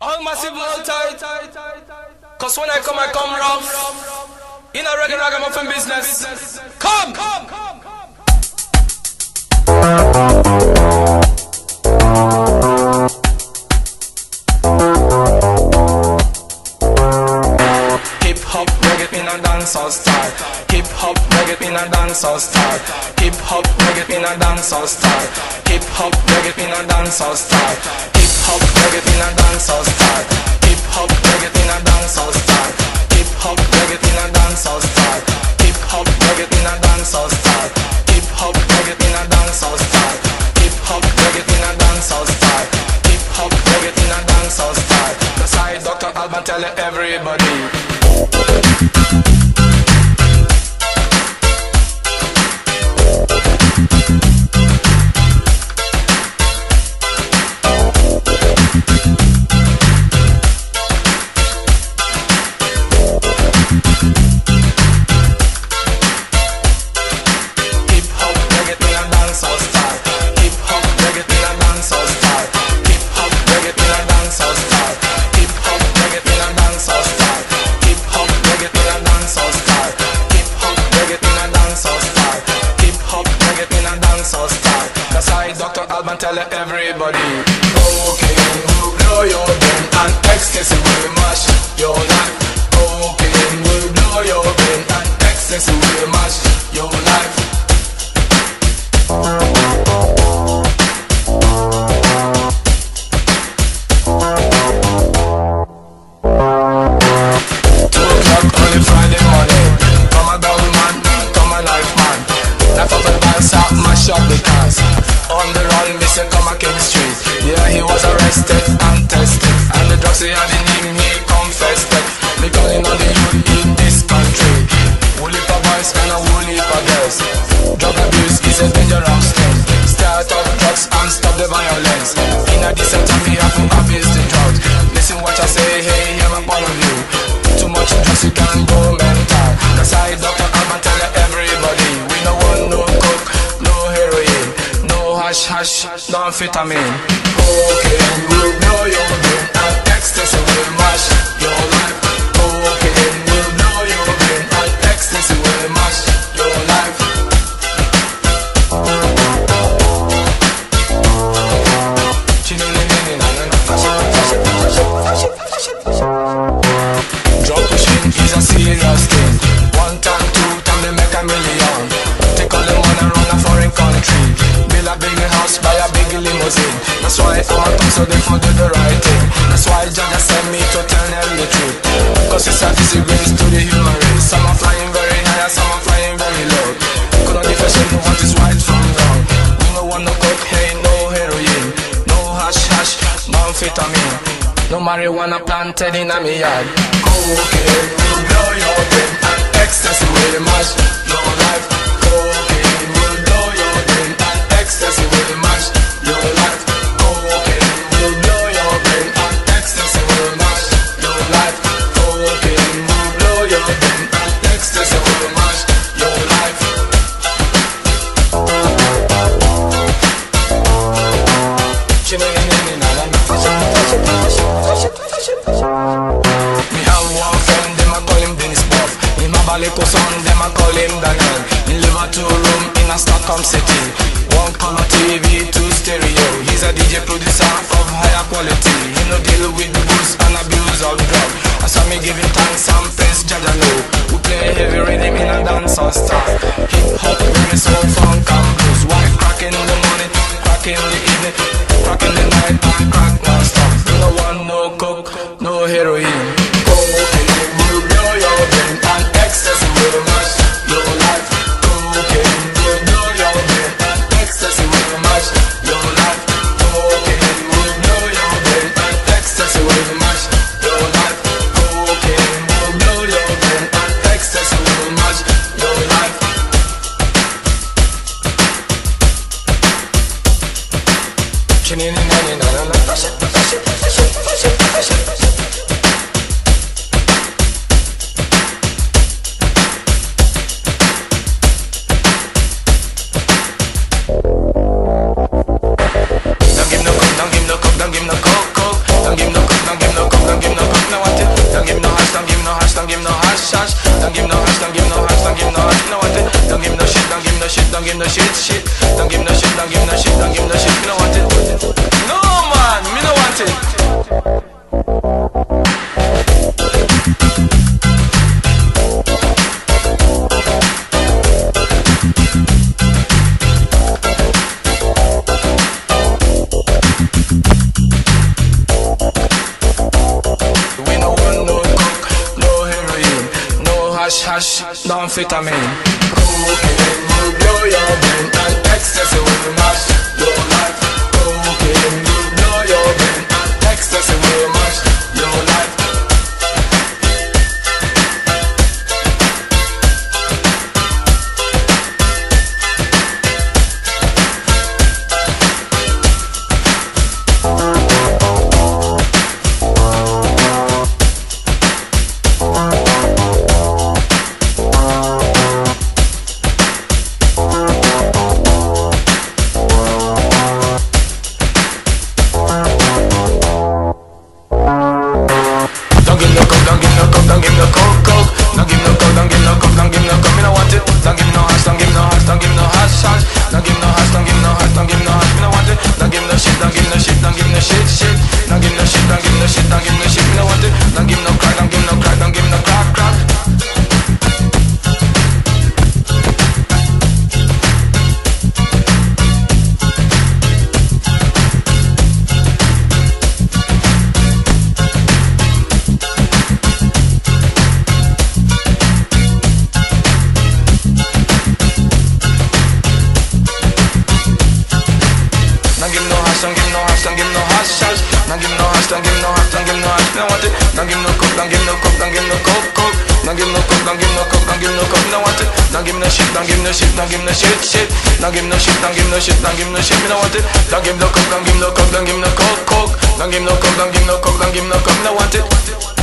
All massive tight. Cause when I come, I come rough. In a regular ragamuffin business. Come! Hip hop, reggae in a dancehall style. Hip hop, reggae in a dancehall style. Hip hop, reggae in a dancehall style. Hip hop, reggae in a dancehall style. Hop, reggae in a dancehall style. Hip hop, reggae in a dancehall style. Hip hop, reggae in a dancehall style. Hip hop, reggae in a dancehall style. Hip hop, reggae in a dancehall style. Hip hop, reggae in a dancehall style. Hip hop, reggae in a dancehall style. That's why Dr. Alban tell everybody. Dancehall style. Hip hop, reggae in a dancehall style. That's why Dr. Alban tell everybody. Will blow your brain and ecstasy will mash He had in him, he confessed it. Me calling on the youth in this country. Woolly for boys and a woolly for girls. Drug abuse is a dangerous thing. Start up drugs and stop the violence. In a decent time, we have to abuse the drugs. Listen what I say, hey, hear my point of you Too much drugs, you can go mental. That's why Dr. Alban tell everybody. We no want no coke, no heroin, no hash hash, no amphetamine. Cocaine will blow your brain so very much. Thing. That's why Jaja sent me to tell them the truth. Cause it's a disgrace to the human race. Some are flying very high, some are flying very low. Couldn't differentiate what is right from wrong. We no want no cocaine, no heroin, no hash hash, amphetamine. No marijuana planted in a me yard. Cocaine will blow your brain and ecstasy will mash your life. Cocaine will blow your brain and ecstasy will mash your life. Them a call him Daniel. Live a two room in a Stockholm city. One color TV, two stereo. He's a DJ producer of higher quality. He no deal with the booze and abuse of drug. I saw me giving thanks and praise Jaja know. We play heavy rhythm in a dancehall style. Hip hop, reggae, soul, funk nie, nie, nie, nie, na, na, na, Don't give no coke, don't give no coke, don't give no coke, coke Don't give no coke, don't give no coke, don't give no coke, no what Don't give no hash, don't give no hash, don't give no hash, hash Don't give no hash, don't give no hash, don't give no hash, no what Don't give no shit, don't give no shit, don't give no shit, shit Don't give no shit, don't give no shit, don't give no shit, no hash hash, no amphetamine. Cocaine will blow your brain and ecstasy will mash your life. Cocaine will blow your brain and ecstasy will mash don't give no shit, shit. Don't give no shit, don't give no shit, don't give no shit. Don't give no hash, don't give no hash, don't give no hash, hash. Don't give no hash, don't give no hash, don't give no. Me no want it. Don't give no coke, don't give no coke, don't give no coke, coke. Don't give no coke, don't give no coke, don't give no coke. No want it. Don't give no shit, don't give no shit, don't give no shit, shit. Don't give no shit, don't give no shit, don't give no shit. Me no want it. Don't give no coke, don't give no coke, don't give no coke, coke. Don't give no coke, don't give no coke, don't give no coke. No want it.